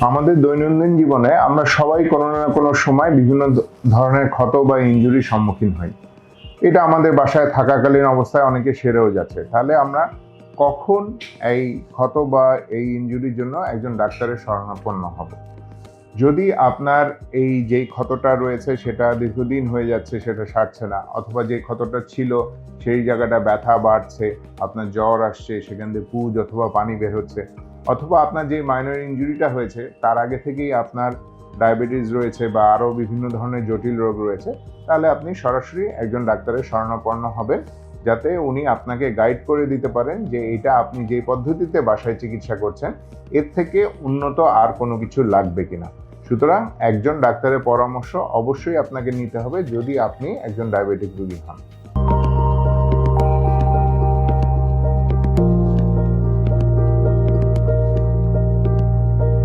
আমাদের দৈনন্দিন জীবনে আমরা সবাই কোনো না কোনো সময় বিভিন্ন ধরনের ক্ষত বা ইনজুরির সম্মুখীন হই। এটা আমাদের বাসায় থাকাকালীন অবস্থায় অনেকে সেরেও যাচ্ছে। তাহলে আমরা কখন এই ক্ষত বা এই ইঞ্জুরির জন্য একজন ডাক্তারের শরণাপন্ন হব? যদি আপনার এই যেই ক্ষতটা রয়েছে সেটা দীর্ঘদিন হয়ে যাচ্ছে, সেটা সারছে না, অথবা যে ক্ষতটা ছিল সেই জায়গাটা ব্যথা বাড়ছে, আপনার জ্বর আসছে, সেখান থেকে পুজ অথবা পানি বের হচ্ছে, অথবা আপনার যে মাইনর ইনজুরিটা হয়েছে, তার আগে থেকেই আপনার ডায়াবেটিস রয়েছে বা আরও বিভিন্ন ধরনের জটিল রোগ রয়েছে, তাহলে আপনি সরাসরি একজন ডাক্তারের শরণাপন্ন হবেন, যাতে উনি আপনাকে গাইড করে দিতে পারেন যে এটা আপনি যে পদ্ধতিতে বাসায় চিকিৎসা করছেন, এর থেকে উন্নত আর কোনো কিছু লাগবে কিনা। সুতরাং একজন ডাক্তারের পরামর্শ অবশ্যই আপনাকে নিতে হবে যদি আপনি একজন ডায়াবেটিক রোগী হন।